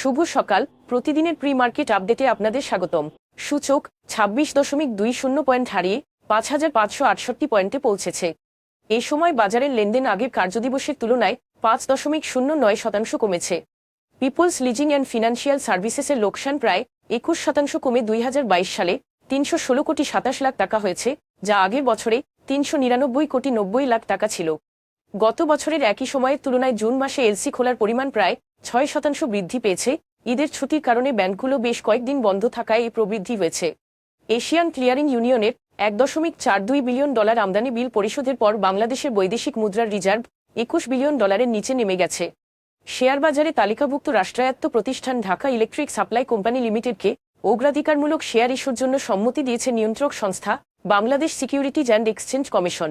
শুভ সকাল। প্রতিদিনের pre market আপডেটে আপনাদের স্বাগতম। সূচক ছাব্বিশ দশমিক দুই শূন্য পয়েন্ট হারিয়ে পাঁচ হাজার পাঁচশো আটষট্টি পয়েন্টে পৌঁছেছে। এ সময় বাজারের লেনদেন আগের কার্যদিবসের তুলনায় পাঁচ দশমিক শূন্য নয় শতাংশ কমেছে। পিপলস লিজিং অ্যান্ড ফিনান্সিয়াল সার্ভিসেসের লোকসান প্রায় একুশ শতাংশ কমে দুই হাজার বাইশ সালে তিনশো ষোলো কোটি সাতাশ লাখ টাকা হয়েছে, যা আগের বছরে তিনশো নিরানব্বই কোটি নব্বই লাখ টাকা ছিল। গত বছরের একই সময়ের তুলনায় জুন মাসে এলসি খোলার পরিমাণ প্রায় ছয় শতাংশ বৃদ্ধি পেয়েছে। ঈদের ছুটির কারণে ব্যাংকগুলো বেশ কয়েকদিন বন্ধ থাকায় এই প্রবৃদ্ধি হয়েছে। এশিয়ান ক্লিয়ারিং ইউনিয়নের এক দশমিক চার দুই বিলিয়ন ডলার আমদানি বিল পরিশোধের পর বাংলাদেশের বৈদেশিক মুদ্রার রিজার্ভ একুশ বিলিয়ন ডলারের নিচে নেমে গেছে। শেয়ার বাজারে তালিকাভুক্ত রাষ্ট্রায়ত্ত প্রতিষ্ঠান ঢাকা ইলেকট্রিক সাপ্লাই কোম্পানি লিমিটেডকে অগ্রাধিকারমূলক শেয়ার ইস্যুর জন্য সম্মতি দিয়েছে নিয়ন্ত্রক সংস্থা Bangladesh securities and exchange commission.